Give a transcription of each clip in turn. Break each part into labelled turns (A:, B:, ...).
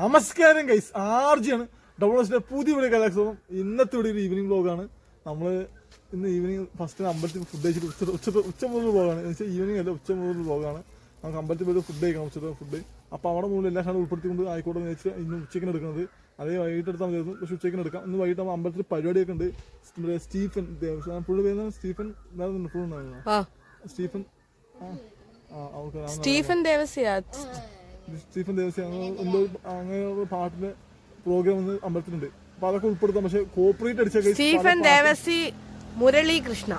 A: നമസ്കാരം ഗൈസ് ആർജിയാണ്. ഡബ്ല്യൂസിന്റെ പുതിയ പുതിയ കലാക്സോം ഇന്നത്തെ ഇവിടെ ഒരു ഈവനിങ് ബ്ലോഗാണ് നമ്മൾ ഇന്ന് ഈവനിങ് ഫസ്റ്റ് അമ്പലത്തിൽ ഫുഡ് കഴിച്ചിട്ട് ഉച്ച ഉച്ച ഉച്ച മുതൽ ബ്ലോഗാണ് എന്ന് വെച്ചാൽ ഈവനിങ് അല്ല ഉച്ച മുതൽ ബ്ലോഗാണ് നമുക്ക് അമ്പലത്തിൽ പോയിട്ട് ഫുഡ് കഴിക്കാം ഉച്ചത്തെ ഫുഡ് അപ്പോൾ അവിടെ മുകളിൽ എല്ലാ സാധനം ഉൾപ്പെടുത്തിക്കൊണ്ട് ആയിക്കോട്ടെ എന്ന് വെച്ചാൽ ഇന്ന് ഉച്ചയ്ക്ക് എടുക്കുന്നത്. അതേ വൈകിട്ട് എടുത്താൽ മതി. പക്ഷേ ഉച്ചയ്ക്ക് എടുക്കാം. ഇന്ന് വൈകിട്ട് നമ്മൾ അമ്പലത്തിൽ പരിപാടിയൊക്കെ ഉണ്ട്. സ്റ്റീഫൻ പുള്ളി പേര് Stephen Stephen
B: Stephen Devasya.
A: Stephen Devasya അങ്ങനെ എന്തോ അങ്ങനെ ഒരു പാട്ടിന്റെ പ്രോഗ്രാം ഒന്ന് അമ്പലത്തിലുണ്ട് അപ്പൊ അതൊക്കെ ഉൾപ്പെടുത്താം. പക്ഷെ കോപ്പറേറ്റ് അടിച്ച
B: സ്റ്റീഫൻ ദേവസി മുരളി കൃഷ്ണ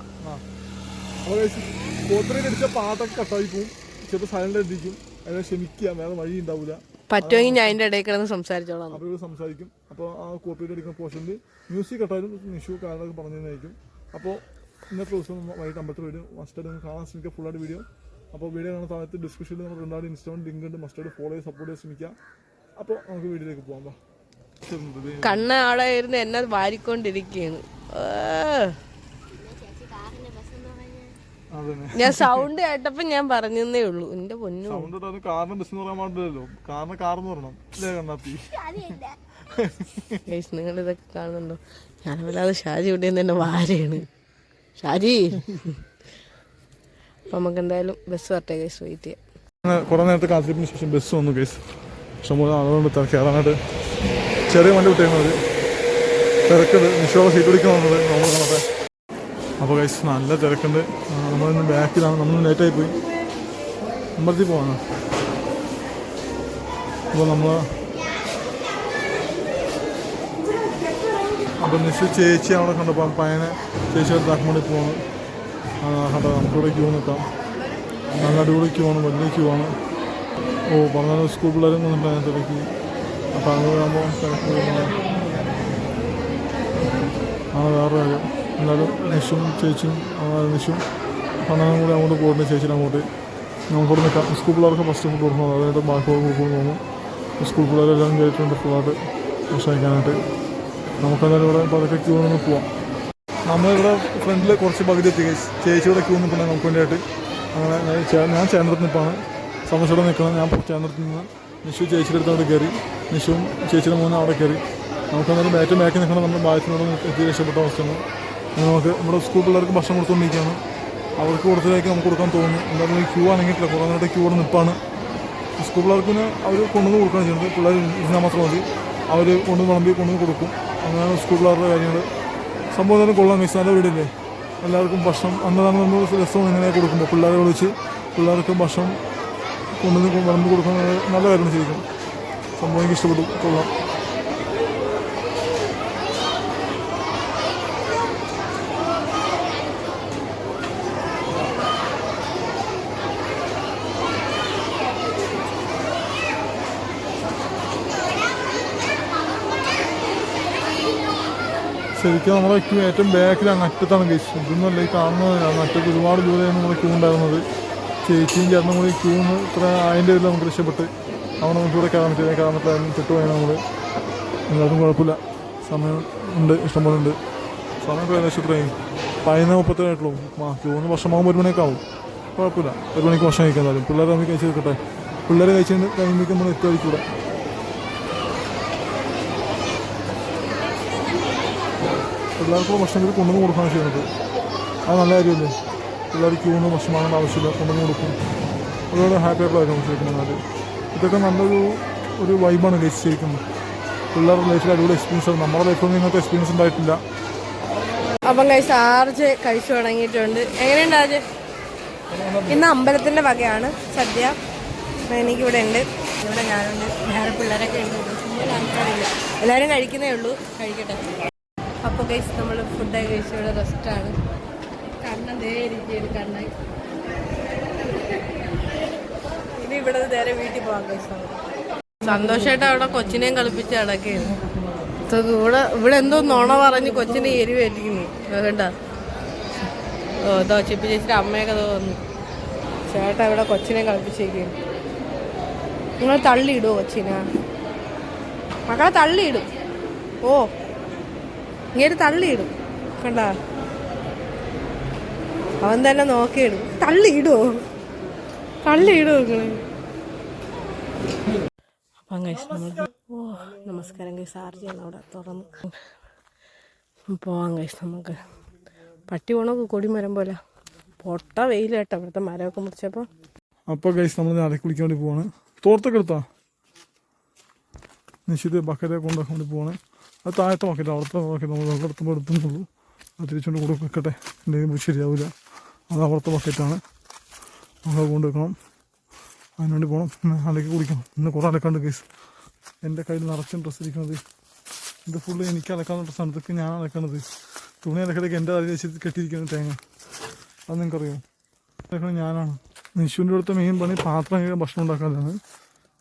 A: കോപ്പറേറ്റ് അടിച്ച പാട്ടൊക്കെ കട്ടായി പോവും. ചിലപ്പോൾ സൈലന്റ് അടിക്കും അതിനെ ക്ഷമിക്കുക. വേറെ വഴി ഉണ്ടാവില്ല
B: പറ്റുമെങ്കിൽ ഞാൻ അതിന്റെ ഇടയിൽ കിടന്ന് സംസാരിച്ചോളാം.
A: അപ്പോൾ ഇവർ സംസാരിക്കും. അപ്പോൾ ആ കോപ്പറേറ്റ് അടിക്കുന്ന പോർഷനിൽ മ്യൂസിക് കട്ടായാലും നിഷു കാരണമൊക്കെ പറഞ്ഞു തന്നായിരിക്കും അപ്പോൾ ഇന്നത്തെ ദിവസം വൈകിട്ട് അമ്പലത്തിൽ വരും. മസ്റ്റായിട്ട് കാണാൻ ശ്രമിക്കുക ഫുള്ളായിട്ട് വീഡിയോ അപ്പോൾ വീഡിയോ കാണുന്ന സമയത്ത് ഡിസ്ക്രിപ്ഷനിൽ നമ്മൾ രണ്ടാമത് ഇൻസ്റ്റാഗ്രാം ലിങ്ക് ഉണ്ട്. മസ്റ്റായിട്ട് ഫോളോ ചെയ്ത് സപ്പോർട്ട് ചെയ്ത് ശ്രമിക്കുക അപ്പോൾ നമുക്ക് വീഡിയോയിലേക്ക് പോകാം വാ.
B: കണ്ണ ആളായിരുന്നു ഇരുന്ന് എന്നെ വാരിക്കൊണ്ടിരിക്കുകയാണ്. ഞാൻ സൗണ്ട് കേട്ടപ്പോ ഞാൻ പറഞ്ഞേ ഉള്ളൂ. എന്റെ പൊന്നു.
A: സൗണ്ട് കാറിന് ബസ് എന്ന് പറയാൻ പാടില്ലല്ലോ. കാറിന് കാർന്ന് പറയണം. അല്ലേ
B: നിങ്ങൾ ഇതൊക്കെ കാണുന്നുണ്ടോ? ഞാൻ വല്ലാതെ ഷാജി ഇവിടെ നിന്ന് എന്നെ വാരയാണ്. ഷാജി. അപ്പൊ നമുക്ക് എന്തായാലും ബസ് വരട്ടെ ഗൈസ് വെയിറ്റ് ചെയ്യാം.
A: കുറെ നേരത്തെ കാത്തിരിപ്പിന് ശേഷം ബസ് വന്നു കേസ് ഇഷ്ടംപോലെ ആളുകൊണ്ട് ത- കയറാനായിട്ട് ചെറിയ വണ്ടി വിട്ടേക്കുന്നത് തിരക്കുണ്ട്. നിഷോടെ സീറ്റ് പിടിക്കാൻ വന്നത് നമ്മൾ കാണട്ടെ. അപ്പോൾ കൈസ് നല്ല തിരക്കുണ്ട്. നമ്മളിന്ന് ബാക്കിലാണ് നമ്മൾ ലേറ്റായി പോയി. അമ്പലത്തിൽ പോവാണ്. അപ്പോൾ നമ്മൾ അപ്പോൾ നിഷു ചേച്ചി അവിടെ കണ്ടപ്പോൾ പയനെ ചേച്ചി അടുത്താക്കാൻ താക്കുമ്പോൾ പോകുന്നു കണ്ടോ നമുക്കിവിടെ ക്യൂ നിൽക്കാം. നല്ല അടിപൊളി ക്യൂ ആണ് വലിയ ക്യൂ ആണ്. ഓ പറഞ്ഞ സ്കൂൾ പിള്ളേരും വന്നിട്ട് അതിനകത്തേക്ക് അപ്പോൾ അത് ആകുമ്പോൾ ആണ് വേറെ കാര്യം. എന്നാലും നിഷും ചേച്ചിയും നിഷും അണ്ണനും കൂടി അങ്ങോട്ട് പോകുന്നുണ്ട് ചേച്ചിയുടെ അങ്ങോട്ട്. നമുക്കിവിടെ നിൽക്കാം സ്കൂൾ പിള്ളേർക്ക് ഫസ്റ്റ് ഫുഡ് കൊടുക്കുന്നത് അതായത് ബാക്കി കൊടുക്കുമെന്ന് തോന്നുന്നു സ്കൂൾ പിള്ളേരെല്ലാം കയറ്റിട്ടുണ്ട് ഫുള്ളായിട്ട് ഭക്ഷണം കഴിക്കാനായിട്ട്. നമുക്കെന്തായാലും ഇവിടെ പതുക്കെ ക്യൂ നിന്ന് പോവാം. നമ്മളിവിടെ ഫ്രണ്ടിൽ കുറച്ച് പകുതി എത്തി. ചേച്ചിയുടെ ക്യൂ നിൽക്കുന്നത് നമുക്ക് വേണ്ടിയിട്ട് അങ്ങനെ ഞാൻ ചേന്നിടത്ത് നിൽപ്പാണ് സന്തോഷത്തോടെ നിൽക്കണം ഞാൻ ചേന്നിടത്ത് നിന്ന് നിഷു ചേച്ചിയുടെ അടുത്ത് അവിടെ കയറി. നിഷുവും ചേച്ചിയുടെ മൂന്ന് അവിടെ കയറി. നമുക്ക് അന്നേരം ബാറ്റ് ബാക്കി നിൽക്കണം നമ്മുടെ ബാച്ചിനോട് എത്തി രക്ഷപ്പെട്ട അവസ്ഥയാണ്. നമുക്ക് നമ്മുടെ സ്കൂൾ പിള്ളേർക്ക് ഭക്ഷണം കൊടുത്തുകൊണ്ടിരിക്കുകയാണ്. അവർക്ക് കൊടുത്തതായിരിക്കും നമുക്ക് കൊടുക്കാൻ തോന്നുന്നു. എന്തായാലും ക്യൂ ആണെങ്കിട്ടില്ല കുറേ നേരത്തെ ക്യൂ അവിടെ നിൽപ്പാണ് സ്കൂൾ പിള്ളേർക്കിന് അവർ കൊണ്ടുവന്ന് കൊടുക്കുകയാണ് ചെയ്യുന്നത്. പിള്ളേർ ഇരുന്നാൽ മാത്രം മതി. അവർ കൊണ്ടുവന്ന് വിളമ്പി കൊണ്ടുവന്ന് കൊടുക്കും. അങ്ങനെയാണ് സ്കൂൾ പിള്ളേരുടെ കാര്യങ്ങൾ സംഭവം കൊള്ളാം മിസ്. നല്ല വീടില്ലേ? എല്ലാവർക്കും ഭക്ഷണം. അന്നതാണ് നമ്മൾ രസം ഇങ്ങനെ കൊടുക്കുമ്പോൾ. പിള്ളേരെ വിളിച്ച് പിള്ളേർക്ക് ഭക്ഷണം കൊണ്ടുവന്ന് വിളമ്പ് കൊടുക്കുന്നത് നല്ല കാര്യമാണ് ചെയ്യും സംഭവം എനിക്ക് ഇഷ്ടപ്പെട്ടു. കൊള്ളാം. ശരിക്കും നമ്മളെ ക്യൂ ഏറ്റവും ബാക്കിലാണ് അറ്റത്താണ് ഗൈസ് ഇതൊന്നുമല്ല ഈ കാണുന്നത് അറ്റത്ത് ഒരുപാട് ദൂരെയാണ് നമ്മൾ ക്യൂ ഉണ്ടായിരുന്നത്. ചേച്ചിയും ചേട്ടനും കൂടി ക്യൂ ഇത്ര അതിന്റെ ഇതിൽ നമുക്ക് രക്ഷപ്പെട്ട് അവിടെ നമുക്ക് ഇവിടെ കയറാൻ പറ്റില്ല കയറാൻ പറ്റില്ല പെട്ടുപോയി നമ്മൾ എല്ലാവർക്കും കുഴപ്പമില്ല. സമയം ഉണ്ട് ഇഷ്ടംപോലെ ഉണ്ട്. സമയം ഇപ്പോൾ ഏകദേശം ഇത്രയും പതിനൊന്ന് മുപ്പത്തേഴായിട്ടുള്ളൂ ആ ക്യൂന്ന് വർഷമാകുമ്പോൾ ഒരു മണിയൊക്കെ ആവും. കുഴപ്പമില്ല. ഒരു മണിക്ക് ഭക്ഷണം കഴിക്കാൻ തരും പിള്ളേരെ നമുക്ക് കഴിച്ച് നിൽക്കട്ടെ പിള്ളേരെ കഴിച്ചിട്ട് കഴിയുമ്പോഴേക്കും നമ്മൾ എത്തുമായിരിക്കൂടെ പിള്ളേർക്ക് ഭക്ഷണം ഇത് കൊണ്ടുവന്ന് കൊടുക്കുകയാണ് ചെയ്യുന്നത്. അത് നല്ല കാര്യമല്ലേ? പിള്ളേർ ക്യൂന്ന് ഭക്ഷണം വാങ്ങേണ്ട ആവശ്യമില്ല കൊണ്ടുവന്ന് കൊടുക്കും. ഒരുപാട് ഹാപ്പി ആയിട്ടുള്ള കാര്യം ശരിക്കും എന്നാൽ ഇതൊക്കെ നല്ലൊരു ഒരു വൈബാണ് ഗൈസ് ശരിക്കും. പിള്ളേരുടെ ലൈഫിൽ അടിപൊളി എക്സ്പീരിയൻസ് ആണ്. നമ്മുടെ ലൈഫിൽ ഇങ്ങനത്തെ എക്സ്പീരിയൻസ് ഉണ്ടായിട്ടില്ല.
B: അപ്പം കൈസ് ആർജ് കഴിച്ചു തുടങ്ങിയിട്ടുണ്ട്. എങ്ങനെയുണ്ട് ആർജ്? ഇന്ന് അമ്പലത്തിന്റെ വകയാണ് സദ്യ. എനിക്കിവിടെ ഉണ്ട്. ഇവിടെ ഞാനുണ്ട്. വേറെ പിള്ളേരൊക്കെ ഉണ്ട്. എല്ലാവരും കഴിക്കുന്നേ ഉള്ളൂ. കഴിക്കട്ടെ. അപ്പോൾ കൈസ് നമ്മൾ ഫുഡൊക്കെ കഴിച്ച് ഇവിടെ റെസ്റ്റാണ് കണ്ണ ദേ ഇരിക്കുകയാണ് കണ്ണൻ. ഇനി ഇവിടെ നേരെ വീട്ടിൽ പോകാൻ കൈസ് സന്തോഷമായിട്ട് അവിടെ കൊച്ചിനെയും കളിപ്പിച്ച് അടക്കുകയാണ് ഇവിടെ ഇവിടെ എന്തോ നുണ പറഞ്ഞ് കൊച്ചിനെ എരിവേറ്റിക്കുന്നു വേണ്ട ഓ ഇതോ ചിപ്പി അമ്മയൊക്കെ തോന്നുന്നു ചേട്ടാ ഇവിടെ കൊച്ചിനെ കളിപ്പിച്ചേക്കുന്നു നിങ്ങൾ തള്ളിയിടുമോ കൊച്ചിനെ? മക്കളെ തള്ളിയിടും. ഓ. ഇങ്ങനെ തള്ളിയിടും. കണ്ട? അവൻ തന്നെ നോക്കിയിടും. തള്ളിയിടുമോ തള്ളിയിടുമോ നിങ്ങൾ അപ്പം കഴിച്ച് നമ്മൾ ഓ നമസ്കാരം കഴിച്ച് ആർജിയാണ് അവിടെ തുറന്ന്. പോവാൻ കഴിച്ച് നമുക്ക്. പട്ടി പോണോ കൊടിമരം പോലെ. പൊട്ട വെയിലാട്ടോ ഇവിടുത്തെ മരമൊക്കെ മുറിച്ചപ്പോൾ
A: അപ്പോൾ ഗൈസ് നമ്മൾ നടക്കി കുളിക്കാൻ പോവാണ്. തോർത്തൊക്കെ എടുത്താ? നിശ്ചിത ബക്കറ്റൊക്കെ കൊണ്ടാക്കാൻ വേണ്ടി പോവാണ്. അത് താഴത്തെ ബക്കറ്റ് അവിടുത്തെ വാക്കി നമ്മൾ അവിടുത്തെ എടുത്തുന്നുള്ളൂ അത് തിരിച്ചുകൊണ്ട് കൂടെ വെക്കട്ടെ എന്തെങ്കിലും ശരിയാവില്ല അത് അവിടുത്തെ ബക്കറ്റാണ് നമ്മൾ കൊണ്ട് വെക്കണം. അതിനുവേണ്ടി പോകണം അലക്കി കുടിക്കണം. ഇന്ന് കുറേ അലക്കാണ്ട് കേസ് എന്റെ കയ്യിൽ നിറച്ചും ഡ്രസ്സ് ഇരിക്കുന്നത്. ഇത് ഫുള്ള് എനിക്ക് അലക്കാവുന്ന ഡ്രസ്സാണ് ഇതൊക്കെ ഞാൻ അലക്കണത്. തുണി അലക്കലൊക്കെ എന്റെ തലയിൽ വെച്ച് കെട്ടിയിരിക്കുന്നത് തേങ്ങ. അത് നിങ്ങൾക്കറിയാം. അലക്കണത് ഞാനാണ്. നിശുവിന്റെ അടുത്ത മെയിൻ പണി പാത്രം കഴിക്കാൻ ഭക്ഷണം ഉണ്ടാക്കാനാണ്.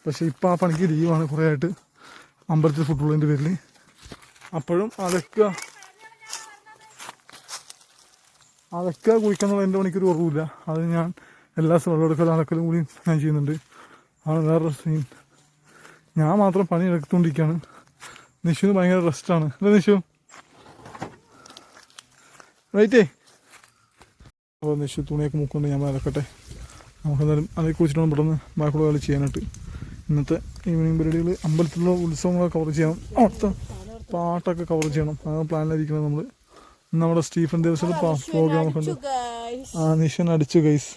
A: പക്ഷേ ഇപ്പോൾ ആ പണിക്ക് ലീവാണ് കുറേ ആയിട്ട്. അമ്പലത്തിൽ ഫുട്ബോളിന്റെ പേരിൽ അപ്പോഴും അതൊക്കെ അതൊക്കെ കുഴിക്കാന്നുള്ള എന്റെ പണിക്കൊരു കുറവില്ല അത് ഞാൻ എല്ലാ വെള്ളമെടുക്കലും അലക്കലും കൂടി ഞാൻ ചെയ്യുന്നുണ്ട്. ആണ് വേറൊരു സീൻ ഞാൻ മാത്രം പണി എടുത്തുകൊണ്ടിരിക്കുകയാണ്. നിഷുവിന് ഭയങ്കര റെസ്റ്റാണ് അല്ലേ നിഷു? റൈറ്റേ അപ്പോൾ നിഷു തുണിയൊക്കെ മുക്കൊണ്ട് ഞാൻ അലക്കട്ടെ. നമുക്കെന്തായാലും അതിൽ കുറിച്ചിട്ടാണ് പെട്ടെന്ന് ബാക്കിയുള്ള കളി ചെയ്യാനായിട്ട്. ഇന്നത്തെ ഈവനിങ് പരിപാടികൾ അമ്പലത്തിലുള്ള ഉത്സവങ്ങളൊക്കെ കവർ ചെയ്യാം. അവിടുത്തെ പാട്ടൊക്കെ കവർ ചെയ്യണം. അതാണ് പ്ലാനിലിരിക്കുന്നത് നമ്മൾ നമ്മുടെ സ്റ്റീഫൻ ദേവസിന്റെ പ്രോഗ്രാം ഒക്കെ ഉണ്ട്. ആ നിഷൻ അടിച്ചു ഗൈസ്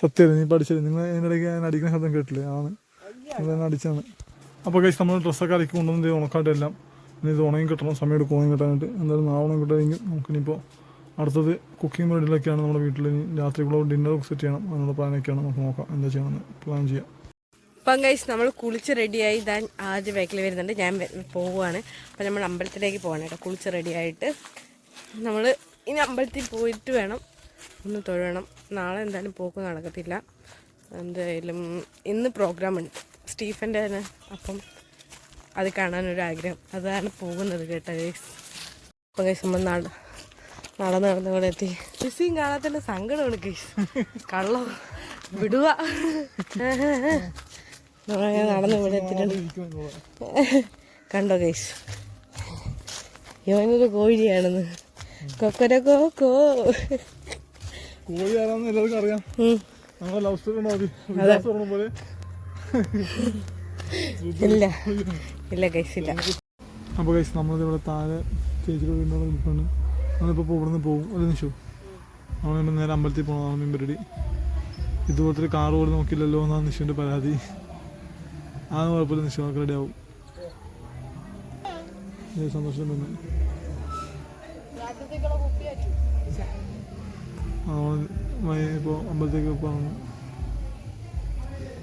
A: സത്യം നീ പഠിച്ചത് നിങ്ങൾ ഇതിനിടയ്ക്ക് ഞാൻ അടിക്കുന്ന ശബ്ദം കേട്ടില്ലേ? ആണ്. നിങ്ങൾ എന്നെ അടിച്ചാണ് അപ്പോൾ ഗൈസ് നമ്മൾ ഡ്രസ്സൊക്കെ അലക്കി കൊണ്ടുവന്നത് ഉണക്കാട്ട് എല്ലാം. ഇനി ഇത് ഉണങ്ങി കിട്ടണം സമയം എടുക്കും ഉണങ്ങി കിട്ടാനായിട്ട്. എന്തായാലും നാളെ ഉണങ്ങി കിട്ടുമെങ്കിൽ നമുക്കിനിപ്പോൾ അടുത്തത് കുക്കിംഗ് പരിപാടിയിലൊക്കെയാണ് നമ്മുടെ വീട്ടിൽ ഇനി രാത്രിക്കുള്ള ഡിന്നറൊക്കെ സെറ്റ് ചെയ്യണം. അതിനുള്ള പ്ലാനൊക്കെയാണ് നമുക്ക് നോക്കാം എന്താ ചെയ്യണമെന്ന്. പ്ലാൻ ചെയ്യാം.
B: അപ്പം ഗൈസ് നമ്മൾ കുളിച്ച് റെഡിയായി ഞാൻ ആദ്യം ബാക്കിൽ വരുന്നുണ്ട്. ഞാൻ പോവുകയാണ് അപ്പം നമ്മൾ അമ്പലത്തിലേക്ക് പോകണം കേട്ടോ. കുളിച്ച് റെഡിയായിട്ട് നമ്മൾ ഇനി അമ്പലത്തിൽ പോയിട്ട് വേണം. ഒന്ന് തൊഴണം. നാളെ എന്തായാലും പോക്ക് നടക്കത്തില്ല. എന്തായാലും ഇന്ന് പ്രോഗ്രാം ഉണ്ട്. സ്റ്റീഫന്റെ തന്നെ അപ്പം അത് കാണാനൊരു ആഗ്രഹം അതാണ് പോകുന്നത് കേട്ടോ ഗൈസ് അപ്പം ഗൈസ് നമ്മൾ നട നടന്ന് നടന്ന് ഇവിടെ എത്തി മിസ്സിങ് കാണാത്തതിന്റെ സങ്കടമാണ് ഗൈസ് കള്ളം വിടുക. നമ്മളങ്ങനെ നടന്ന് ഇവിടെ എത്തിയിട്ടുണ്ട്. കണ്ടോ ഗൈസ് ഇവനൊരു കോഴിയാണെന്ന്. കൊക്കരക്കോ കോ
A: കോഴി ആരാന്ന് എല്ലാവർക്കും അറിയാം.
B: ഉം.
A: നമ്മളെ ലവ് സ്റ്റോറി ഉണ്ടോ വിലാസം പറഞ്ഞ പോലെ.
B: ഇല്ല. ഇല്ല ഗൈസ് ഇല്ല.
A: അപ്പോൾ കഴിച്ച് നമ്മളിത് ഇവിടെ താഴെ ചേച്ചിയുടെ വീടിന്റെ നിൽപ്പാണ് നമ്മളിപ്പോൾ ഇവിടെ നിന്ന് പോകും. ഒരു നിമിഷം. നമ്മളിപ്പോൾ നേരെ അമ്പലത്തിൽ പോകണം മീൻ പരിപാടി ഇതുപോലത്തെ ഒരു കാറ് പോലും നോക്കില്ലല്ലോ എന്നാണ് നിഷുവിന്റെ പരാതി. അതൊന്നും കുഴപ്പമില്ല നിശ്ചയം നമുക്ക് റെഡി ആവും സന്തോഷം ഇപ്പോൾ അമ്പലത്തേക്ക് പോകുന്നു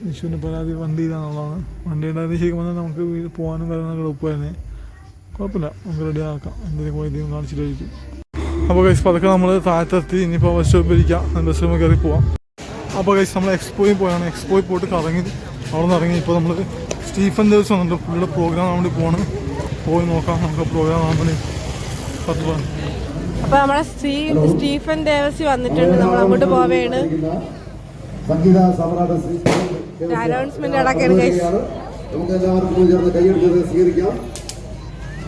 A: നിഷുവിന്റെ പരാതി വണ്ടിയിലാണെന്നുള്ളതാണ് വണ്ടി ഉണ്ടായിരുന്ന ശരിക്കും പറഞ്ഞാൽ നമുക്ക് പോകാനും കാര്യങ്ങളൊക്കെ എളുപ്പമായിരുന്നേ കുഴപ്പമില്ല നമുക്ക് റെഡി ആക്കാം. എന്തെങ്കിലും വൈദ്യം കാണിച്ചിട്ടായിരിക്കും. അപ്പോൾ കൈസ് പതുക്കെ നമ്മൾ താഴത്തെത്തി. ഇനിയിപ്പോൾ ബസ് സ്റ്റോപ്പിൽ ഇരിക്കാം. ബസ് സ്റ്റോപ്പിൽ കയറി പോവാം. അപ്പോൾ കൈസ് നമ്മൾ എക്സ്പോയിൽ പോയാണ്. എക്സ്പോയിൽ പോയിട്ട് കറങ്ങി അവിടെ നിന്ന് ഇറങ്ങി ഇപ്പോൾ നമ്മൾ സ്റ്റീഫൻ ദേവസ് വന്നിട്ട് പുള്ളിയുടെ പ്രോഗ്രാം വേണ്ടി പോകണം പോയി നോക്കാം. നമുക്ക് പ്രോഗ്രാം ആവുമ്പോൾ പത്ത് പോകാം
B: അപ്പൊ നമ്മളെ സ്റ്റീ- സ്റ്റീഫൻ ദേവസി വന്നിട്ടുണ്ട്. നമ്മൾ അങ്ങോട്ട് പോവേണ്.
C: സംഗീത സമ്രാട ശ്രീ
B: അനൗൺസ്മെന്റ് അടക്കാണ് സാധനങ്ങൾ
C: നമുക്ക് എല്ലാവർക്കും ചേർന്ന് കൈയെടുത്ത് സ്വീകരിക്കാം.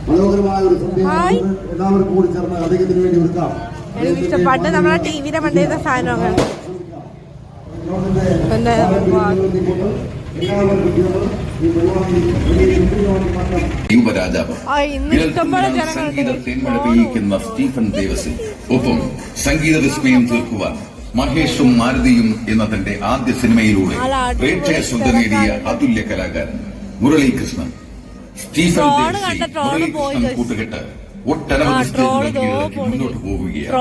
C: മനോഹരമായ ഒരു
B: ഹായ്.
C: സന്ദേശം എല്ലാവർക്കും കൂടി ചേർന്ന് അദ്ദേഹത്തിന് വേണ്ടി ഒരുക്കാം.
B: എനിക്ക് ഇഷ്ടപ്പെട്ട് നമ്മളെ ടിവിയുടെ മണ്ടേത്തെ സാധനമൊക്കെ
D: യുവരാജാവ് സ്റ്റീഫൻ ദേവസിൽ ഒപ്പം സംഗീത വിസ്മയം തീർക്കുവാൻ മഹേഷും മാരുതിയും എന്ന തന്റെ ആദ്യ സിനിമയിലൂടെ പ്രേക്ഷക ശ്രദ്ധ നേടിയ അതുല്യ കലാകാരൻ മുരളീകൃഷ്ണൻ. സ്റ്റീഫൻ ദേവസി മുരളീകൃഷ്ണൻ കൂട്ടുകെട്ട് ഒട്ടനവധി മുന്നോട്ട് പോവുകയാണ്.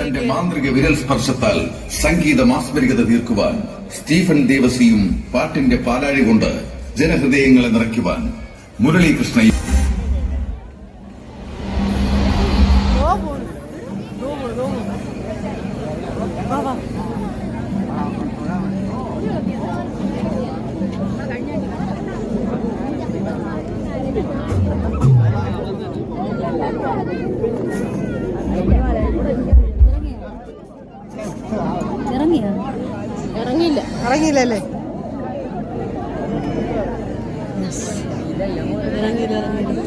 D: തന്റെ മാന്ത്രിക വിരൽ സ്പർശത്താൽ സംഗീത മാസ്മരികത തീർക്കുവാൻ സ്റ്റീഫൻ ദേവസിയും പാട്ടിന്റെ പാലാഴി കൊണ്ട് ജനഹൃദയങ്ങളെ നിറയ്ക്കുവാൻ മുരളീകൃഷ്ണ
B: ഇറങ്ങിയില്ല. ഇറങ്ങിയില്ലല്ലേ? ഇറങ്ങിയില്ല അല്ലേ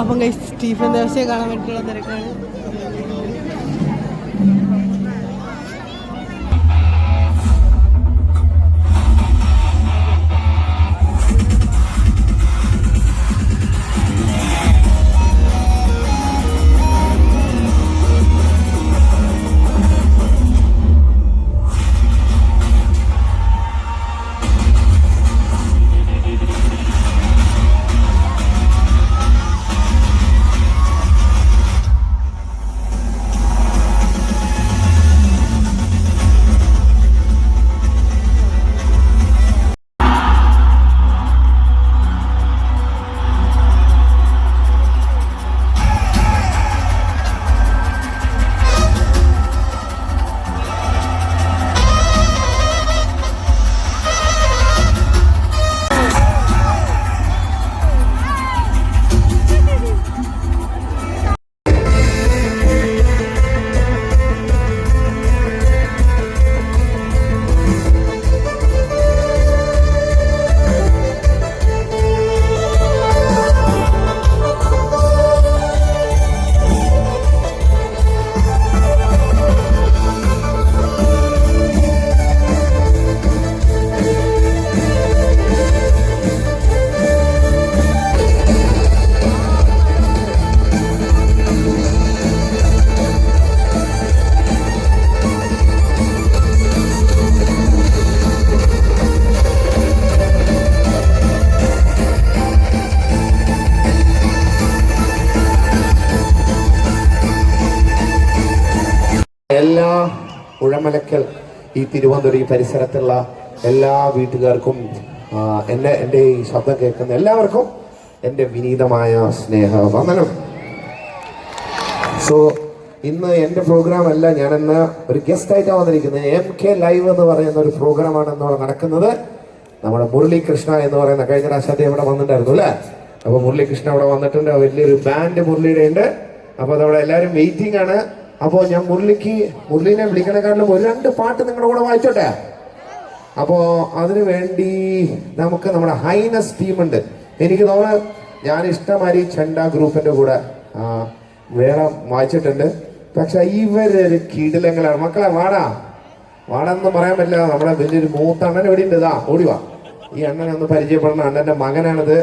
B: അപ്പം കൈ സ്റ്റീഫൻ ദേവസിയെ കാണാൻ വേണ്ടിയിട്ടുള്ള തിരക്കാണ്.
E: എല്ലാ ഉഴമലക്കൽ ഈ തിരുവനന്തപുരം ഈ പരിസരത്തുള്ള എല്ലാ വീട്ടുകാർക്കും എന്നെ എന്റെ ഈ ശബ്ദം കേൾക്കുന്ന എല്ലാവർക്കും എന്റെ വിനീതമായ സ്നേഹ വന്ദനം. സോ ഇന്ന് എന്റെ പ്രോഗ്രാം അല്ല ഞാൻ ഇന്ന് ഒരു ഗസ്റ്റ് ആയിട്ടാണ് വന്നിരിക്കുന്നത്. എം കെ ലൈവ് എന്ന് പറയുന്ന ഒരു പ്രോഗ്രാമാണ് ഇന്ന് നടക്കുന്നത്. നമ്മുടെ മുരളീകൃഷ്ണ എന്ന് പറയുന്ന കഴിഞ്ഞ പ്രാവശ്യം അദ്ദേഹം ഇവിടെ വന്നിട്ടുണ്ടായിരുന്നു അല്ലേ? അപ്പൊ മുരളീകൃഷ്ണ അവിടെ വന്നിട്ടുണ്ട്. വലിയൊരു ബാൻഡ് മുരളിയുടെ ഉണ്ട് അപ്പോൾ അതവിടെ എല്ലാവരും വെയിറ്റിംഗ് ആണ്. അപ്പോൾ ഞാൻ മുരളിക്ക് മുരളീനെ വിളിക്കണേക്കാട്ടിലും ഒരു രണ്ട് പാട്ട് നിങ്ങളുടെ കൂടെ വായിച്ചോട്ടെ? അപ്പോ അതിനു വേണ്ടി നമുക്ക് നമ്മുടെ ഹൈനസ് ടീമുണ്ട്. എനിക്ക് തോന്നുന്നു ഞാൻ ഇഷ്ടമാതിരി ചെണ്ട ഗ്രൂപ്പിന്റെ കൂടെ വേറെ വായിച്ചിട്ടുണ്ട്. പക്ഷെ ഇവരൊരു കീടിലങ്ങളാണ്. മക്കളെ വാടാ. വാടാന്ന് പറയാൻ പറ്റില്ല. നമ്മുടെ വലിയൊരു മൂത്ത അണ്ണൻ എവിടെ ഉണ്ട്. ഇതാ ഓടിവാ ഈ അണ്ണനെ ഒന്ന് പരിചയപ്പെടുന്ന അണ്ണന്റെ മകനാണിത്.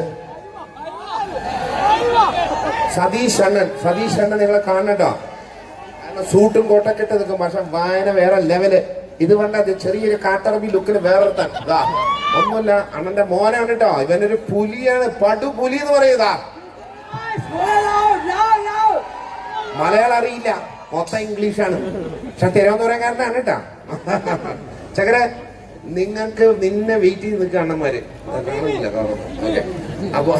E: സതീഷ് അണ്ണൻ. സതീഷ് അണ്ണൻ നിങ്ങളെ കാണട്ടോ കാരണം സൂട്ടും കോട്ടൊക്കെ ഇട്ട് നിൽക്കും. പക്ഷെ വായന വേറെ ലെവൽ. ഇത് വേണ്ട ചെറിയൊരു കാട്ടറബി ലുക്കിൽ വേറെ തന്നെ ഒന്നുമില്ല അണ്ണന്റെ മോനാണ് കേട്ടോ ഇവനൊരു പുലിയാണ് പടു പുലി എന്ന് പറയുതാ മലയാളം അറിയില്ല. മൊത്തം ഇംഗ്ലീഷാണ് പക്ഷെ തിരുവനന്തപുരംകാരനാണ് കേട്ടാ ചകര നിങ്ങൾക്ക് നിന്നെ വെയിറ്റ് ചെയ്ത് നിൽക്കുക അണ്ണന്മാര്. അപ്പൊ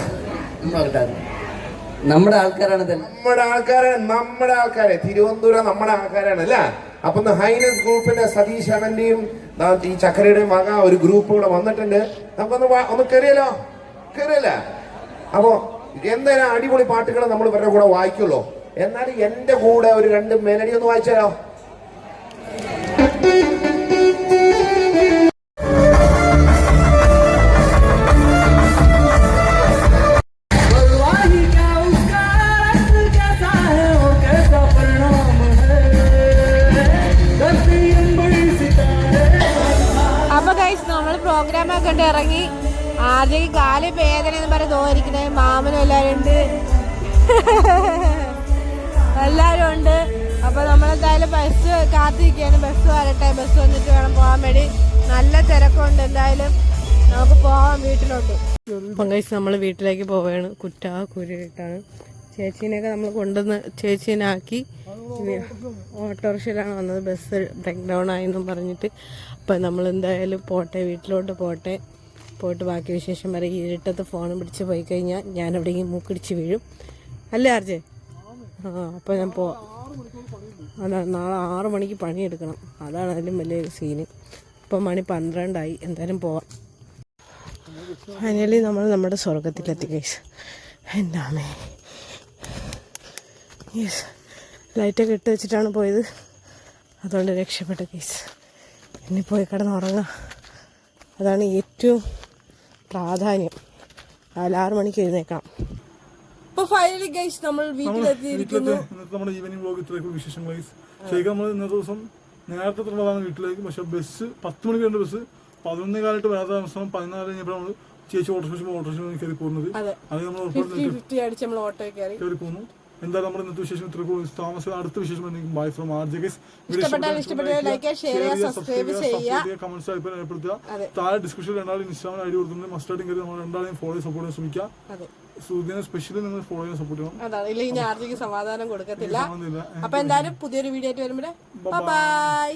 F: നമ്മുടെ ആൾക്കാരാണ്
E: നമ്മുടെ ആൾക്കാരാണ് നമ്മുടെ ആൾക്കാരെ. തിരുവനന്തപുരം നമ്മുടെ ആൾക്കാരാണ് അല്ല? അപ്പൊ ഹൈനസ് ഗ്രൂപ്പിന്റെ സതീഷ് അവന്റെയും ഈ ചക്കരയുടെയും വക ഒരു ഗ്രൂപ്പ് കൂടെ വന്നിട്ടുണ്ട്. നമുക്കൊന്ന് ഒന്ന് കയറിയല്ലോ കയറിയല്ല അപ്പോ എന്തായാലും അടിപൊളി പാട്ടുകൾ നമ്മൾ ഇവരുടെ കൂടെ വായിക്കുള്ളൂ. എന്നാലും എന്റെ കൂടെ ഒരു രണ്ട് മെലഡി ഒന്ന് വായിച്ചാലോ?
B: കാത്തിരിക്കുകയാണ് ബസ് വരട്ടെ. ബസ് വന്നിട്ട് വേണം പോകാൻ വേണ്ടി. നല്ല തിരക്കുണ്ട്. എന്തായാലും നമുക്ക് പോകാം വീട്ടിലോട്ട്. അപ്പം നമ്മൾ വീട്ടിലേക്ക് പോവുകയാണ്. കുറ്റാ കുരുട്ടാണ് ചേച്ചീനെയൊക്കെ നമ്മൾ കൊണ്ടുവന്ന് ചേച്ചീനാക്കി. ഓട്ടോറിക്ഷയിലാണ് വന്നത്. ബസ് ബ്രേക്ക് ഡൗൺ ആയെന്നും പറഞ്ഞിട്ട്. അപ്പം നമ്മൾ എന്തായാലും പോട്ടെ. വീട്ടിലോട്ട് പോട്ടെ. പോയിട്ട് ബാക്കി വിശേഷം വരെ ഇരുട്ടത്ത് ഫോൺ പിടിച്ച് പോയി കഴിഞ്ഞാൽ ഞാൻ എവിടെയെങ്കിലും മൂക്കിടിച്ച് വീഴും. അല്ലേ ആർജെ? ആ അപ്പോൾ ഞാൻ പോവാം അതാണ് നാളെ ആറ് മണിക്ക് പണിയെടുക്കണം. അതാണ് അതിലും വലിയൊരു സീന് ഇപ്പം മണി പന്ത്രണ്ടായി. എന്തായാലും പോവാം. ഫൈനലി നമ്മൾ നമ്മുടെ സ്വർഗത്തിലെത്തി കേസ് എന്റെ അമ്മേ? യെസ് ലൈറ്റൊക്കെ ഇട്ട് വെച്ചിട്ടാണ് പോയത്. അതുകൊണ്ട് രക്ഷപ്പെട്ട കേസ് ഇനി പോയി കിടന്ന് കിടന്നുറങ്ങാം അതാണ് ഏറ്റവും പ്രാധാന്യം. ആറ് മണിക്ക് എഴുന്നേക്കാം അപ്പോൾ ഫൈനലി ഗൈസ് നമ്മൾ വീട്ടിലെത്തിയിരിക്കുന്നു.
A: നമ്മുടെ ഈവനിങ് വ്ലോഗ് ഇത്രയൊക്കെ വിശേഷങ്ങൾ guys. ശരിക്കും നമ്മൾ ഇന്നത്തെ ദിവസം നേരത്തെ തുടങ്ങാതാണ് വീട്ടിലേക്ക്. പക്ഷെ ബസ് പത്ത് മണിക്ക് രണ്ട് ബസ് പതിനൊന്നേ കാലത്ത് വരാത്ത താമസം പതിനാല് കഴിഞ്ഞപ്പോൾ നമ്മൾ ചേച്ചി ഓട്ടോ ഓട്ടോ കയറി പോകുന്നത്.
B: അതെ.
A: നമ്മൾ
B: ഓട്ടോ കയറി
A: പോകുന്നു. എന്തായാലും നമ്മുടെ ഇന്നത്തെ വിശേഷം? ഇത്ര താമസം അടുത്ത വിശേഷം ബൈ ഫ്രം ആർ ജെ
B: ഇഷ്ടപ്പെട്ടാൽ ഇഷ്ടപ്പെട്ടാൽ like ചെയ്യുക, share ചെയ്യുക, subscribe ചെയ്യുക.
A: കമന്റ്സ് അഭിപ്രായം രേഖപ്പെടുത്തുക. താഴെ ഡിസ്ക്രിപ്ഷനിൽ രണ്ടാളും ഇൻസ്റ്റാഗ്രാം ഐ ഡി കൊടുത്തിട്ടുണ്ട്. മസ്റ്റായിട്ടും കയറി നമ്മൾ രണ്ടാളെയും ഫോളോ സപ്പോർട്ട് ചെയ്യാൻ ശ്രമിക്കുക. സൂര്യനെ സ്പെഷ്യലി നിങ്ങൾ ഫോളോ ചെയ്യാൻ സപ്പോർട്ട് ചെയ്യണം.
B: അതാണ്. ഇല്ലെങ്കിൽ ഞാൻ ആർജിക്ക് സമാധാനം കൊടുക്കത്തില്ല. അപ്പൊ എന്തായാലും പുതിയൊരു വീഡിയോ ആയിട്ട് വരുമ്പോഴേ ബൈ